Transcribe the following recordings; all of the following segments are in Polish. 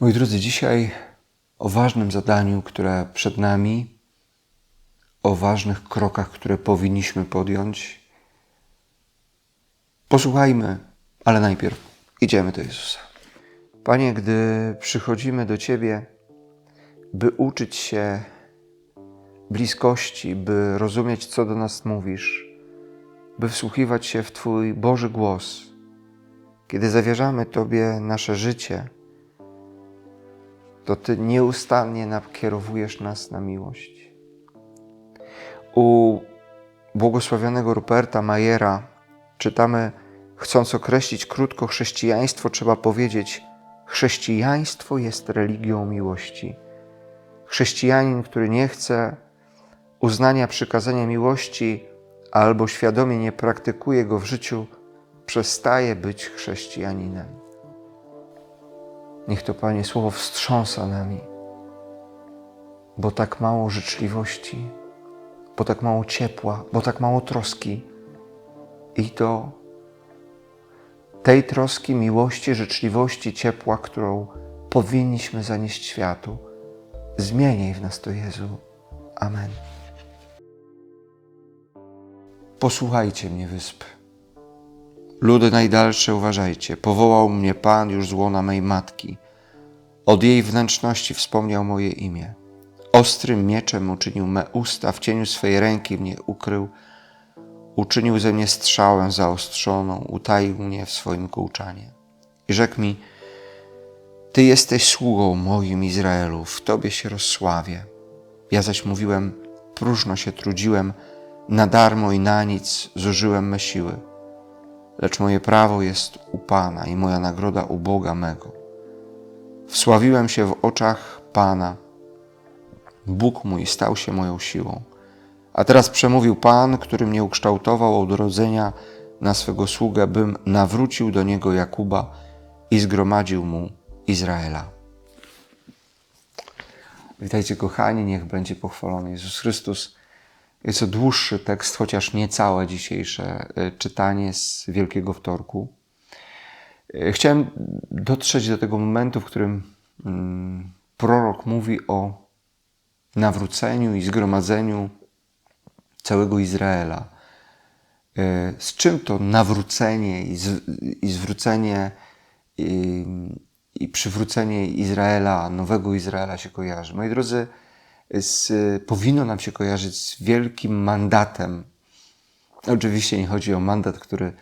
Moi drodzy, dzisiaj o ważnym zadaniu, które przed nami, o ważnych krokach, które powinniśmy podjąć. Posłuchajmy, ale najpierw idziemy do Jezusa. Panie, gdy przychodzimy do Ciebie, by uczyć się bliskości, by rozumieć, co do nas mówisz, by wsłuchiwać się w Twój Boży głos, kiedy zawierzamy Tobie nasze życie, to Ty nieustannie nakierowujesz nas na miłość. U błogosławionego Ruperta Majera czytamy, chcąc określić krótko chrześcijaństwo, trzeba powiedzieć: Chrześcijaństwo jest religią miłości. Chrześcijanin, który nie chce uznania przykazania miłości albo świadomie nie praktykuje go w życiu, przestaje być chrześcijaninem. Niech to, Panie, słowo wstrząsa nami, bo tak mało życzliwości, bo tak mało ciepła, bo tak mało troski. I to tej troski, miłości, życzliwości, ciepła, którą powinniśmy zanieść światu. Zmieniaj w nas to, Jezu. Amen. Posłuchajcie mnie, wyspy. Ludy najdalsze uważajcie, powołał mnie Pan już z łona mej matki. Od jej wnętrzności wspomniał moje imię. Ostrym mieczem uczynił me usta, w cieniu swej ręki mnie ukrył. Uczynił ze mnie strzałę zaostrzoną, utaił mnie w swoim kołczanie. I rzekł mi, Ty jesteś sługą moim Izraelu, w Tobie się rozsławię. Ja zaś mówiłem, próżno się trudziłem, na darmo i na nic zużyłem me siły lecz moje prawo jest u Pana i moja nagroda u Boga mego. Wsławiłem się w oczach Pana. Bóg mój stał się moją siłą. A teraz przemówił Pan, który mnie ukształtował od rodzenia na swego sługę, bym nawrócił do niego Jakuba i zgromadził mu Izraela. Witajcie, kochani, niech będzie pochwalony Jezus Chrystus. Jest to dłuższy tekst, chociaż nie całe dzisiejsze e, czytanie z Wielkiego Wtorku. E, chciałem dotrzeć do tego momentu, w którym mm, prorok mówi o nawróceniu i zgromadzeniu całego Izraela. E, z czym to nawrócenie i, i zwrócenie i przywrócenie Izraela, nowego Izraela się kojarzy? Moi drodzy, z, powinno nam się kojarzyć z wielkim mandatem. Oczywiście nie chodzi o mandat, który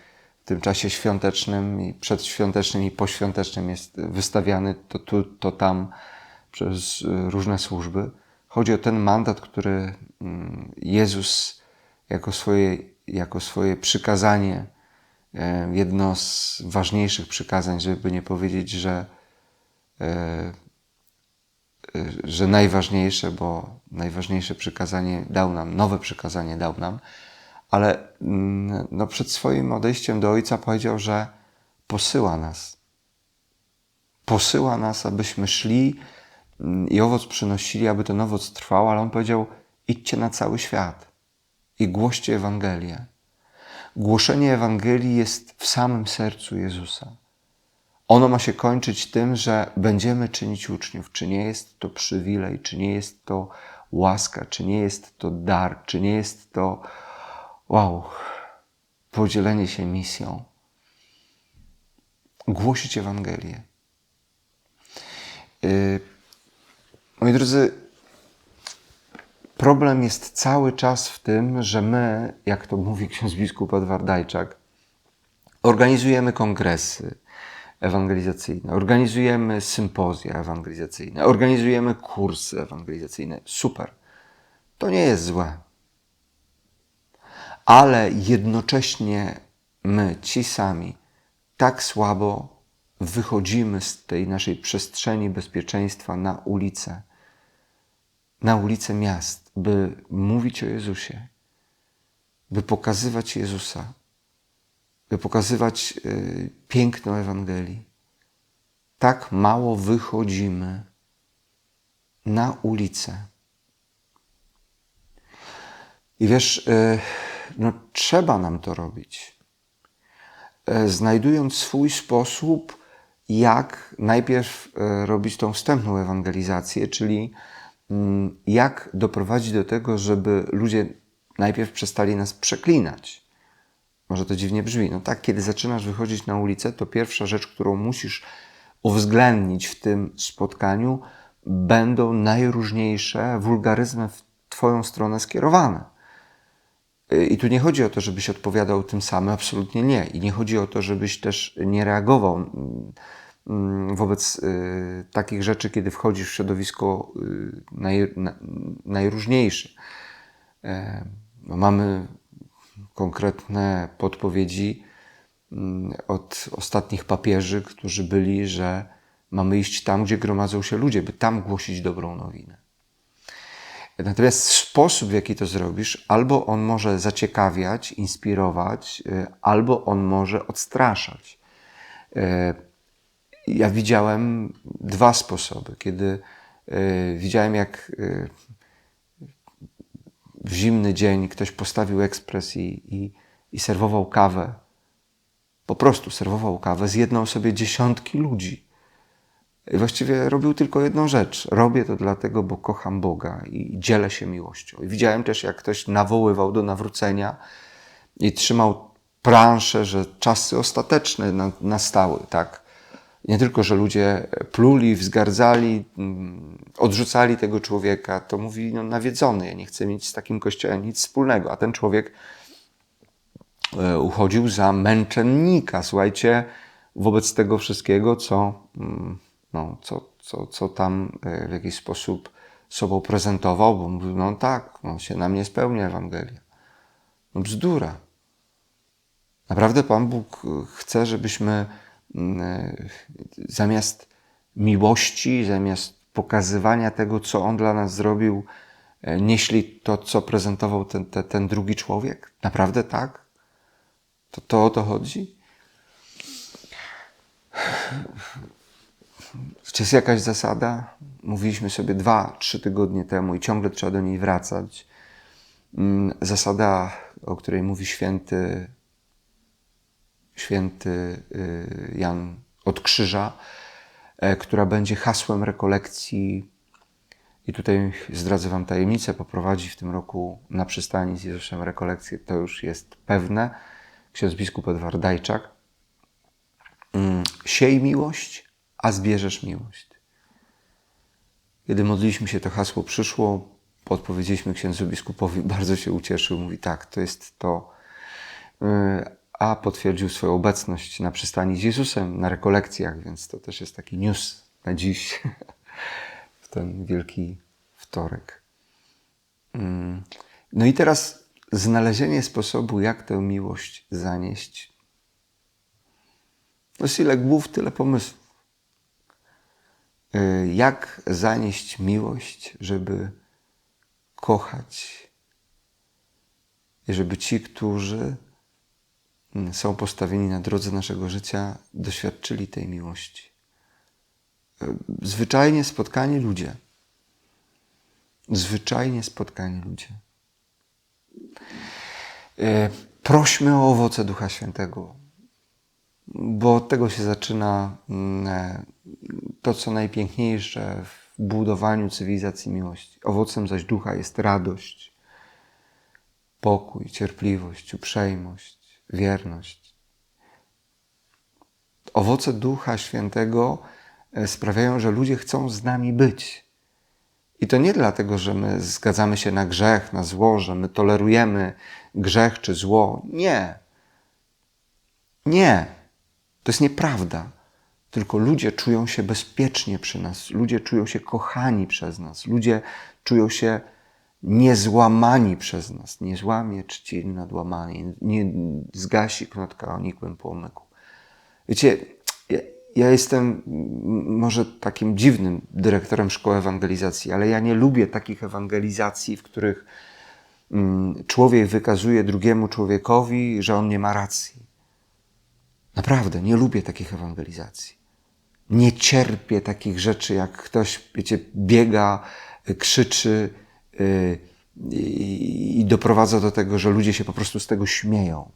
w tym czasie świątecznym i przedświątecznym i poświątecznym jest wystawiany to tu, to tam przez różne służby. Chodzi o ten mandat, który mm, Jezus jako swoje, jako swoje przykazanie, e, jedno z ważniejszych przykazań, żeby nie powiedzieć, że e, że najważniejsze, bo najważniejsze przykazanie dał nam, nowe przykazanie dał nam, ale mm, no, przed swoim odejściem do Ojca powiedział, że posyła nas. Posyła nas, abyśmy szli mm, i owoc przynosili, aby ten owoc trwał, ale On powiedział: idźcie na cały świat i głoście Ewangelię. Głoszenie Ewangelii jest w samym sercu Jezusa. Ono ma się kończyć tym, że będziemy czynić uczniów. Czy nie jest to przywilej, czy nie jest to łaska, czy nie jest to dar, czy nie jest to, wow, podzielenie się misją. Głosić Ewangelię. Yy, moi drodzy, problem jest cały czas w tym, że my, jak to mówi ksiądz biskup Edwardajczak, organizujemy kongresy, ewangelizacyjne, organizujemy sympozja ewangelizacyjne, organizujemy kursy ewangelizacyjne. Super. To nie jest złe. Ale jednocześnie my, ci sami, tak słabo wychodzimy z tej naszej przestrzeni bezpieczeństwa na ulicę, na ulice miast, by mówić o Jezusie, by pokazywać Jezusa, by pokazywać y, piękno Ewangelii. Tak mało wychodzimy na ulicę. I wiesz, y, no, trzeba nam to robić. Y, znajdując swój sposób jak najpierw robić tą wstępną ewangelizację, czyli mm, jak doprowadzić do tego, żeby ludzie najpierw przestali nas przeklinać. Może to dziwnie brzmi. No tak, kiedy zaczynasz wychodzić na ulicę, to pierwsza rzecz, którą musisz uwzględnić w tym spotkaniu, będą najróżniejsze wulgaryzmy w Twoją stronę skierowane. I tu nie chodzi o to, żebyś odpowiadał tym samym, absolutnie nie. I nie chodzi o to, żebyś też nie reagował mm, mm, wobec y, takich rzeczy, kiedy wchodzisz w środowisko y, naj, najróżniejsze. E, no mamy konkretne podpowiedzi mm, od ostatnich papieży, którzy byli, że mamy iść tam, gdzie gromadzą się ludzie, by tam głosić dobrą nowinę. Natomiast sposób, w jaki to zrobisz, albo on może zaciekawiać, inspirować, y, albo on może odstraszać. Y, ja widziałem dwa sposoby. Kiedy y, widziałem, jak w zimny dzień ktoś postawił ekspres i, i, i serwował kawę, po prostu serwował kawę, zjednał sobie dziesiątki ludzi właściwie robił tylko jedną rzecz. Robię to dlatego, bo kocham Boga i dzielę się miłością. I widziałem też, jak ktoś nawoływał do nawrócenia i trzymał planszę, że czasy ostateczne nastały, tak? Nie tylko, że ludzie pluli, wzgardzali, mm, odrzucali tego człowieka, to mówi no, nawiedzony, ja nie chcę mieć z takim kościołem nic wspólnego. A ten człowiek e, uchodził za męczennika, słuchajcie, wobec tego wszystkiego, co mm, no, co, co, co tam e, w jakiś sposób sobą prezentował, bo mówił, no tak, no się na mnie spełnia Ewangelia. No bzdura. Naprawdę Pan Bóg chce, żebyśmy e, zamiast miłości, zamiast pokazywania tego, co On dla nas zrobił, e, nieśli to, co prezentował ten, ten, ten drugi człowiek? Naprawdę tak? To, to o to chodzi? Czy jest jakaś zasada? Mówiliśmy sobie dwa, trzy tygodnie temu i ciągle trzeba do niej wracać. Mm, zasada, o której mówi święty, święty y, Jan od Krzyża, e, która będzie hasłem rekolekcji. I tutaj zdradzę Wam tajemnicę, poprowadzi w tym roku na przystani z Jezusem rekolekcję, to już jest pewne. Ksiądz biskup Edward Dajczak. Mm, siej miłość, a zbierzesz miłość. Kiedy modliliśmy się, to hasło przyszło, podpowiedzieliśmy księdzu biskupowi, bardzo się ucieszył, mówi tak, to jest to, y, a potwierdził swoją obecność na przystani z Jezusem, na rekolekcjach, więc to też jest taki news na dziś, w ten wielki wtorek. Mm. No i teraz znalezienie sposobu, jak tę miłość zanieść. No ile głów, tyle pomysłów. E, jak zanieść miłość, żeby kochać żeby ci, którzy są postawieni na drodze naszego życia, doświadczyli tej miłości. E, zwyczajnie spotkani ludzie. Zwyczajnie spotkani ludzie. E, prośmy o owoce Ducha Świętego, bo od tego się zaczyna mm, to, co najpiękniejsze w budowaniu cywilizacji miłości. Owocem zaś ducha jest radość, pokój, cierpliwość, uprzejmość, wierność. Owoce Ducha Świętego e, sprawiają, że ludzie chcą z nami być. I to nie dlatego, że my zgadzamy się na grzech, na zło, że my tolerujemy grzech czy zło. Nie. Nie. To jest nieprawda tylko ludzie czują się bezpiecznie przy nas, ludzie czują się kochani przez nas, ludzie czują się niezłamani przez nas. Nie złamie czci nadłamani, nie zgasi knotka o nikłym płomyku. Wiecie, ja, ja jestem może takim dziwnym dyrektorem szkoły ewangelizacji, ale ja nie lubię takich ewangelizacji, w których mm, człowiek wykazuje drugiemu człowiekowi, że on nie ma racji. Naprawdę, nie lubię takich ewangelizacji nie cierpię takich rzeczy, jak ktoś, wiecie, biega, krzyczy yy, i doprowadza do tego, że ludzie się po prostu z tego śmieją.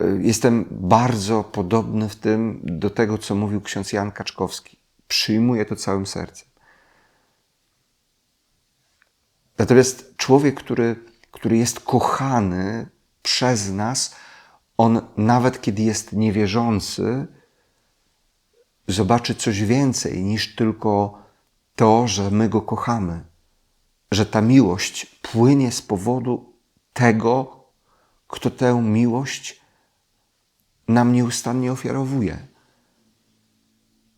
y, jestem bardzo podobny w tym do tego, co mówił ksiądz Jan Kaczkowski. Przyjmuję to całym sercem. Natomiast człowiek, który, który jest kochany przez nas, on nawet kiedy jest niewierzący, zobaczy coś więcej niż tylko to, że my go kochamy. Że ta miłość płynie z powodu tego, kto tę miłość nam nieustannie ofiarowuje.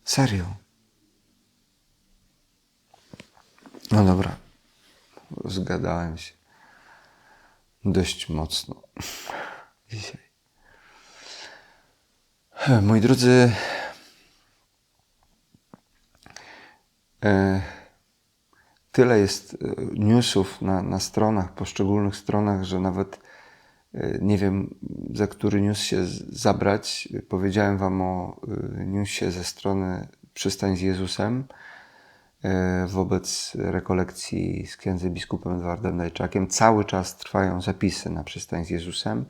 Serio. No dobra, zgadałem się dość mocno dzisiaj. Moi drodzy, e, tyle jest e, newsów na, na stronach, poszczególnych stronach, że nawet e, nie wiem, za który news się zabrać. Powiedziałem Wam o newsie ze strony Przystań z Jezusem wobec rekolekcji z księdzem biskupem Edwardem Najczakiem. Cały czas trwają zapisy na Przystań z Jezusem.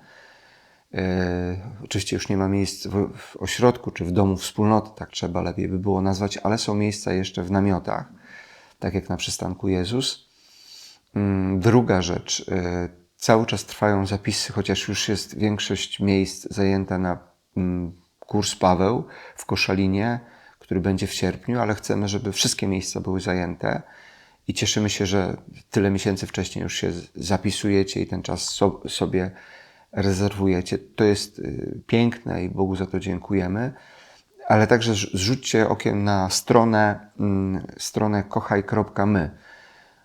E, oczywiście już nie ma miejsc w, ośrodku czy w domu wspólnoty, tak trzeba lepiej by było nazwać, ale są miejsca jeszcze w namiotach, tak jak na przystanku Jezus. Mm, druga rzecz, e, cały czas trwają zapisy, chociaż już jest większość miejsc zajęta na mm, kurs Paweł w Koszalinie, który będzie w sierpniu, ale chcemy, żeby wszystkie miejsca były zajęte i cieszymy się, że tyle miesięcy wcześniej już się zapisujecie i ten czas sobie rezerwujecie. To jest y, piękne i Bogu za to dziękujemy. Ale także zrzućcie okiem na stronę, mm, stronę kochaj.my.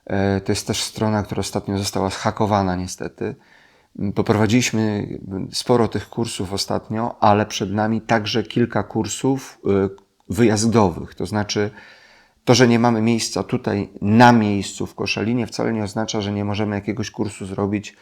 E, to jest też strona, która ostatnio została zhakowana niestety. Poprowadziliśmy sporo tych kursów ostatnio, ale przed nami także kilka kursów y, wyjazdowych. To znaczy, to, że nie mamy miejsca tutaj na miejscu w Koszalinie, wcale nie oznacza, że nie możemy jakiegoś kursu zrobić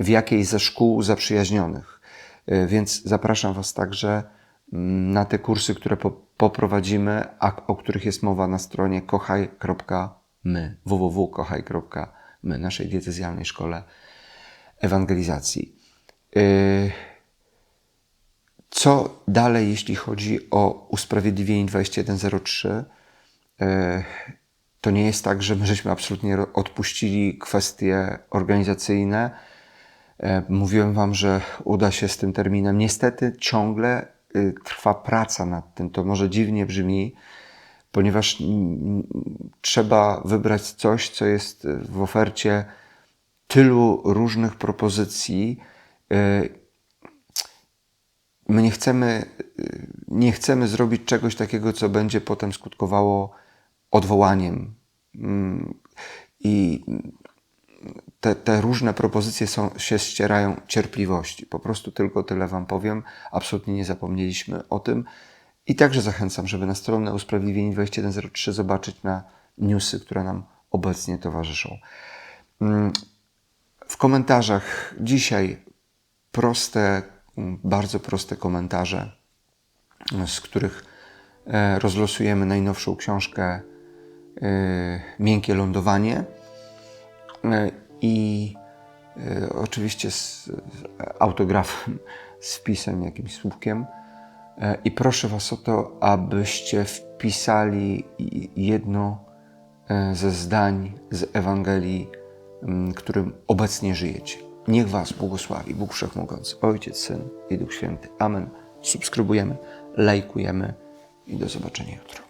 w jakiejś ze szkół zaprzyjaźnionych. E, więc zapraszam Was także mm, na te kursy, które poprowadzimy, a o których jest mowa na stronie kochaj.my, www.kochaj.my, naszej diecezjalnej szkole ewangelizacji. E, co dalej, jeśli chodzi o usprawiedliwienie 2103? E, to nie jest tak, że my żeśmy absolutnie odpuścili kwestie organizacyjne E, mówiłem Wam, że uda się z tym terminem. Niestety ciągle y, trwa praca nad tym. To może dziwnie brzmi, ponieważ trzeba wybrać coś, co jest w ofercie tylu różnych propozycji. E, my nie chcemy, y, nie chcemy zrobić czegoś takiego, co będzie potem skutkowało odwołaniem. Mm, I te, te różne propozycje są, się ścierają cierpliwości. Po prostu tylko tyle Wam powiem. Absolutnie nie zapomnieliśmy o tym. I także zachęcam, żeby na stronę Usprawiedliwieni 2103 zobaczyć na newsy, które nam obecnie towarzyszą. Mm, w komentarzach dzisiaj proste, bardzo proste komentarze, z których e, rozlosujemy najnowszą książkę e, Miękkie lądowanie e, i y, oczywiście z autografem, z wpisem, jakimś słupkiem. E, I proszę Was o to, abyście wpisali jedno e, ze zdań z Ewangelii, którym obecnie żyjecie. Niech Was błogosławi Bóg Wszechmogący, Ojciec, Syn i Duch Święty. Amen. Subskrybujemy, lajkujemy i do zobaczenia jutro.